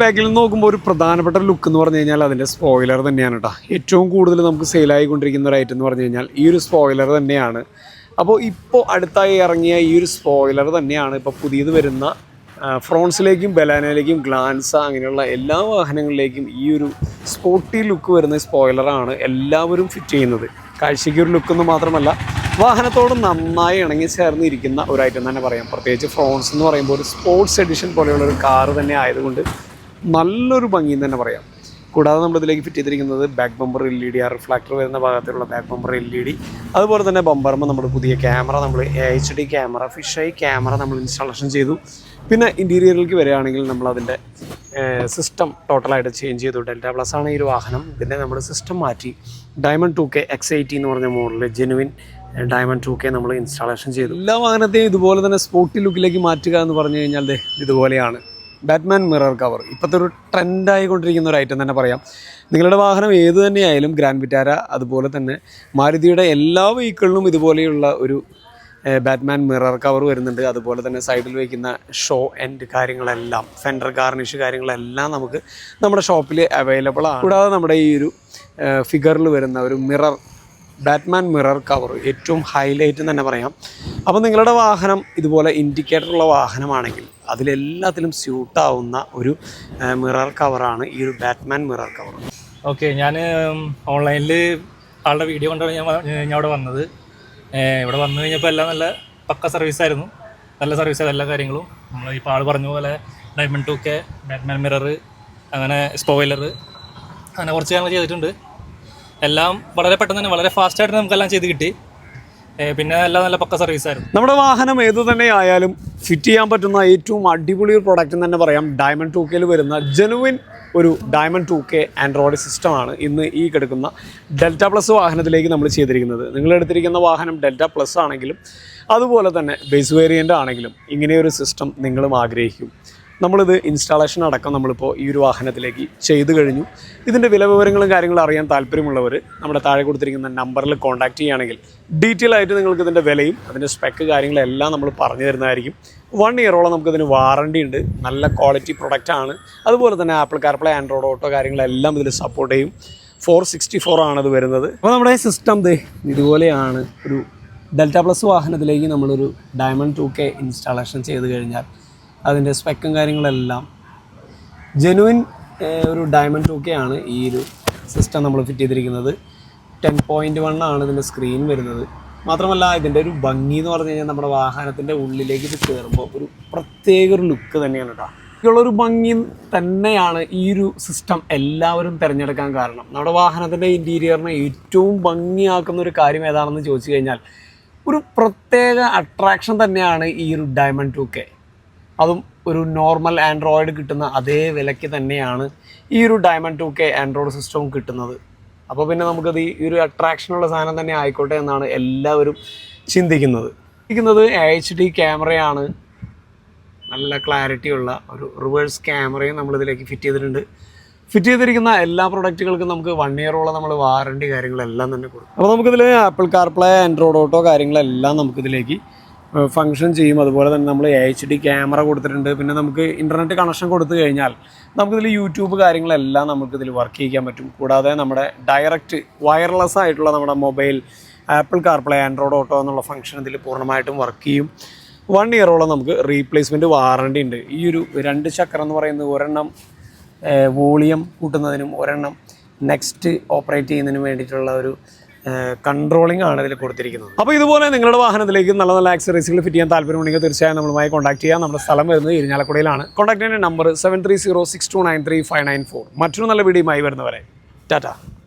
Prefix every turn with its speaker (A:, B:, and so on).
A: ബാക്കിൽ നിന്ന് നോക്കുമ്പോൾ ഒരു പ്രധാനപ്പെട്ട ലുക്ക് എന്ന് പറഞ്ഞു കഴിഞ്ഞാൽ അതിന്റെ സ്പോയിലർ തന്നെയാണ് കേട്ടോ ഏറ്റവും കൂടുതൽ നമുക്ക് സെയിലായിക്കൊണ്ടിരിക്കുന്ന ഒരു ഐറ്റം എന്ന് പറഞ്ഞു കഴിഞ്ഞാൽ ഈ ഒരു സ്പോയിലർ തന്നെയാണ്. അപ്പോൾ ഇപ്പോൾ അടുത്തായി ഇറങ്ങിയ ഈ ഒരു സ്പോയിലർ തന്നെയാണ് ഇപ്പോൾ പുതിയത് വരുന്ന ഫ്രോൺസിലേക്കും ബലാനയിലേക്കും ഗ്ലാൻസ അങ്ങനെയുള്ള എല്ലാ വാഹനങ്ങളിലേക്കും ഈ ഒരു സ്പോർട്ടി ലുക്ക് വരുന്ന സ്പോയിലറാണ് എല്ലാവരും ഫിറ്റ് ചെയ്യുന്നത്. കാഴ്ചയ്ക്ക് ഒരു ലുക്കെന്ന് മാത്രമല്ല വാഹനത്തോട് നന്നായി ഇണങ്ങി ചേർന്നിരിക്കുന്ന ഒരു ഐറ്റം തന്നെ പറയാം. പ്രത്യേകിച്ച് ഫ്രോൺസ് എന്ന് പറയുമ്പോൾ ഒരു സ്പോർട്സ് എഡിഷൻ പോലെയുള്ള ഒരു കാറ് തന്നെ ആയതുകൊണ്ട് നല്ലൊരു ഭംഗി തന്നെ പറയാം. കൂടാതെ നമ്മൾ ഇതിലേക്ക് ഫിറ്റ് ചെയ്തിരിക്കുന്നത് back bumper L E D ആ റിഫ്ലാക്ടർ വരുന്ന ഭാഗത്തുള്ള back bumper L E D അതുപോലെ തന്നെ ബമ്പറുമ്പോൾ നമ്മൾ പുതിയ ക്യാമറ നമ്മൾ H D camera fish eye camera നമ്മൾ ഇൻസ്റ്റാളേഷൻ ചെയ്തു. പിന്നെ ഇന്റീരിയറിലേക്ക് വരികയാണെങ്കിൽ നമ്മൾ അതിന്റെ സിസ്റ്റം ടോട്ടലായിട്ട് ചേഞ്ച് ചെയ്തു. ഡെൽറ്റ പ്ലസ് ആണ് ഈ ഒരു വാഹനം. പിന്നെ നമ്മൾ സിസ്റ്റം മാറ്റി. Diamond two K X eighty എന്ന് പറഞ്ഞ model genuine diamond two K നമ്മൾ ഇൻസ്റ്റാളേഷൻ ചെയ്തു. എല്ലാ വാഹനത്തെയും ഇതുപോലെ തന്നെ സ്പോർട്ടി ലുക്കിലേക്ക് മാറ്റുക എന്ന് പറഞ്ഞു കഴിഞ്ഞാൽ ഇതുപോലെയാണ്. ബാറ്റ്മാൻ മിറർ കവർ ഇപ്പോഴത്തെ ഒരു ട്രെൻഡായി കൊണ്ടിരിക്കുന്ന ഒരു ഐറ്റം തന്നെ പറയാം. നിങ്ങളുടെ വാഹനം ഏത് തന്നെയായാലും ഗ്രാൻഡ് വിറ്റാര അതുപോലെ തന്നെ മാരുതിയുടെ എല്ലാ വെഹിക്കിളിനും ഇതുപോലെയുള്ള ഒരു ബാറ്റ്മാൻ മിറർ കവർ വരുന്നുണ്ട്. അതുപോലെ തന്നെ സൈഡിൽ വയ്ക്കുന്ന ഷോ എൻഡ് കാര്യങ്ങളെല്ലാം ഫെൻഡർ ഗാർണിഷ് കാര്യങ്ങളെല്ലാം നമുക്ക് നമ്മുടെ ഷോപ്പിൽ അവൈലബിൾ ആണ്. കൂടാതെ നമ്മുടെ ഈ ഒരു ഫിഗറിൽ വരുന്ന ഒരു മിറർ ബാറ്റ്മാൻ മിറർ കവർ ഏറ്റവും ഹൈലൈറ്റ് എന്ന് തന്നെ പറയാം. അപ്പോൾ നിങ്ങളുടെ വാഹനം ഇതുപോലെ ഇൻഡിക്കേറ്ററുള്ള വാഹനമാണെങ്കിൽ അതിലെല്ലാത്തിലും സ്യൂട്ടാവുന്ന ഒരു മിറർ കവറാണ് ഈ ഒരു ബാറ്റ്മാൻ മിറർ കവർ.
B: ഓക്കെ ഞാൻ ഓൺലൈനിൽ ആളുടെ വീഡിയോ കൊണ്ടാണ് ഞാൻ ഞാൻ ഇവിടെ വന്നത്. ഇവിടെ വന്നു കഴിഞ്ഞപ്പോൾ എല്ലാം നല്ല പക്ക സർവീസ് ആയിരുന്നു. നല്ല സർവീസ് എല്ലാ കാര്യങ്ങളും. നമ്മൾ ഇപ്പോൾ ആൾ പറഞ്ഞ പോലെ diamond two K Batman mirror അങ്ങനെ സ്പോയിലർ അങ്ങനെ കുറച്ച് കാര്യങ്ങൾ ചെയ്തിട്ടുണ്ട്. എല്ലാം വളരെ പെട്ടെന്ന് തന്നെ വളരെ ഫാസ്റ്റായിട്ട് നമുക്കെല്ലാം ചെയ്ത് കിട്ടി. പിന്നെ എല്ലാം നല്ല പക്ക സർവീസ് ആയിരുന്നു.
A: നമ്മുടെ വാഹനം ഏത് തന്നെ ആയാലും ഫിറ്റ് ചെയ്യാൻ പറ്റുന്ന ഏറ്റവും അടിപൊളി ഒരു പ്രൊഡക്റ്റ് തന്നെ പറയാം. ഡയമണ്ട് ടു കെയിൽ വരുന്ന ജെനുവിൻ ഒരു ഡയമണ്ട് ടു കെ ആൻഡ്രോയിഡ് സിസ്റ്റമാണ് ഇന്ന് ഈ കിടക്കുന്ന ഡെൽറ്റ പ്ലസ് വാഹനത്തിലേക്ക് നമ്മൾ ചെയ്തിരിക്കുന്നത്. നിങ്ങൾ എടുത്തിരിക്കുന്ന വാഹനം ഡെൽറ്റ പ്ലസ് ആണെങ്കിലും അതുപോലെ തന്നെ ബേസ് വേരിയന്റ് ആണെങ്കിലും ഇങ്ങനെയൊരു സിസ്റ്റം നിങ്ങളും ആഗ്രഹിക്കും. നമ്മളിത് ഇൻസ്റ്റാളേഷൻ അടക്കം നമ്മളിപ്പോൾ ഈ ഒരു വാഹനത്തിലേക്ക് ചെയ്തു കഴിഞ്ഞു. ഇതിന്റെ വില വിവരങ്ങളും കാര്യങ്ങളും അറിയാൻ താല്പര്യമുള്ളവർ നമ്മുടെ താഴെ കൊടുത്തിരിക്കുന്ന നമ്പറിൽ കോൺടാക്ട് ചെയ്യുകയാണെങ്കിൽ ഡീറ്റെയിൽ ആയിട്ട് നിങ്ങൾക്ക് ഇതിന്റെ വിലയും അതിന്റെ സ്പെക്ക് കാര്യങ്ങളെല്ലാം നമ്മൾ പറഞ്ഞു തരുന്നതായിരിക്കും. വൺ ഇയറോളം നമുക്കിതിന് വാറണ്ടി ഉണ്ട്. നല്ല ക്വാളിറ്റി പ്രൊഡക്റ്റ് ആണ്. അതുപോലെ തന്നെ ആപ്പിൾ കാർപ്ലേ ആൻഡ്രോയിഡ് ഓട്ടോ കാര്യങ്ങളെല്ലാം ഇതിൽ സപ്പോർട്ട് ചെയ്യും. ഫോർ സിക്സ്റ്റി ഫോർ ആണത് വരുന്നത്. അപ്പോൾ നമ്മുടെ സിസ്റ്റം ദേ ഇതുപോലെയാണ് ഒരു ഡെൽറ്റ പ്ലസ് വാഹനത്തിലേക്ക് നമ്മളൊരു ഡയമണ്ട് ടു കെ ഇൻസ്റ്റാളേഷൻ ചെയ്ത് കഴിഞ്ഞാൽ അതിന്റെ സ്പെക്കും കാര്യങ്ങളെല്ലാം ജെനുവിൻ ഒരു ഡയമണ്ട് ടു ആണ് ഈ ഒരു സിസ്റ്റം നമ്മൾ ഫിറ്റ് ചെയ്തിരിക്കുന്നത്. ടെൻ പോയിന്റ് വൺ ആണ് ഇതിന്റെ സ്ക്രീൻ വരുന്നത്. മാത്രമല്ല ഇതിന്റെ ഒരു ഭംഗി എന്ന് പറഞ്ഞു കഴിഞ്ഞാൽ നമ്മുടെ വാഹനത്തിന്റെ ഉള്ളിലേക്ക് ഇത് കയറുമ്പോൾ ഒരു പ്രത്യേക ഒരു ലുക്ക് തന്നെയാണ് കേട്ടോ. ഇതിലുള്ളൊരു ഭംഗി തന്നെയാണ് ഈ ഒരു സിസ്റ്റം എല്ലാവരും തിരഞ്ഞെടുക്കാൻ കാരണം. നമ്മുടെ വാഹനത്തിന്റെ ഇന്റീരിയറിനെ ഏറ്റവും ഭംഗിയാക്കുന്ന ഒരു കാര്യം ഏതാണെന്ന് ചോദിച്ചു കഴിഞ്ഞാൽ ഒരു പ്രത്യേക അട്രാക്ഷൻ തന്നെയാണ് ഈ ഒരു ഡയമണ്ട് ടു കെ അതും ഒരു നോർമൽ ആൻഡ്രോയിഡ് കിട്ടുന്ന അതേ വിലയ്ക്ക് തന്നെയാണ് ഈ ഒരു ഡയമണ്ട് ടു കെ ആൻഡ്രോയിഡ് സിസ്റ്റവും കിട്ടുന്നത്. അപ്പോൾ പിന്നെ നമുക്കത് ഈ ഒരു അട്രാക്ഷനുള്ള സാധനം തന്നെ ആയിക്കോട്ടെ എന്നാണ് എല്ലാവരും ചിന്തിക്കുന്നത്. ചിന്തിക്കുന്നത് എച്ച് ഡി ക്യാമറയാണ് നല്ല ക്ലാരിറ്റി ഉള്ള ഒരു റിവേഴ്സ് ക്യാമറയും നമ്മളിതിലേക്ക് ഫിറ്റ് ചെയ്തിട്ടുണ്ട്. ഫിറ്റ് ചെയ്തിരിക്കുന്ന എല്ലാ പ്രൊഡക്റ്റുകൾക്കും നമുക്ക് വൺ ഇയറോളം നമ്മൾ വാറണ്ടി കാര്യങ്ങളെല്ലാം തന്നെ കൊടുക്കും. അപ്പോൾ നമുക്കിതിൽ ആപ്പിൾ കാർപ്ലേ ആൻഡ്രോയിഡ് ഓട്ടോ കാര്യങ്ങളെല്ലാം നമുക്കിതിലേക്ക് ഫങ്ഷൻ ചെയ്യും. അതുപോലെ തന്നെ നമ്മൾ എച്ച് ഡി ക്യാമറ കൊടുത്തിട്ടുണ്ട്. പിന്നെ നമുക്ക് ഇന്റർനെറ്റ് കണക്ഷൻ കൊടുത്തു കഴിഞ്ഞാൽ നമുക്കിതിൽ യൂട്യൂബ് കാര്യങ്ങളെല്ലാം നമുക്കിതിൽ വർക്ക് ചെയ്യാൻ പറ്റും. കൂടാതെ നമ്മുടെ ഡയറക്റ്റ് വയർലെസ് ആയിട്ടുള്ള നമ്മുടെ mobile Apple CarPlay Android Auto എന്നുള്ള ഫംഗ്ഷൻ ഇതിൽ പൂർണമായിട്ടും വർക്ക് ചെയ്യും. വൺ ഇയറോളം നമുക്ക് റീപ്ലേസ്മെന്റ് വാറണ്ടി ഉണ്ട്. ഈ ഒരു രണ്ട് ചക്രം എന്ന് പറയുന്നത് ഒരെണ്ണം വോളിയം കൂട്ടുന്നതിനും ഒരെണ്ണം നെക്സ്റ്റ് ഓപ്പറേറ്റ് ചെയ്യുന്നതിനും വേണ്ടിയിട്ടുള്ള ഒരു കൺട്രോളിംഗ് ആണ് ഇതിൽ കൊടുത്തിരിക്കുന്നത്. അപ്പോൾ ഇതുപോലെ നിങ്ങളുടെ വാഹനത്തിലേക്ക് നല്ല നല്ല ആക്സറീസുകൾ ഫിറ്റ് ചെയ്യാൻ താല്പര്യമുണ്ടെങ്കിൽ തീർച്ചയായും നമ്മളുമായി കോൺടാക്ട് ചെയ്യാം. നമ്മുടെ സ്ഥലം വരുന്നത് ഇരിഞ്ഞാലക്കുടയിലാണ്. കോൺടാക്ട് ചെയ്യുന്ന number seven three zero six two nine three five nine four മറ്റൊരു നല്ല വീഡിയോയുമായി വരുന്നവരെ. ടാറ്റ.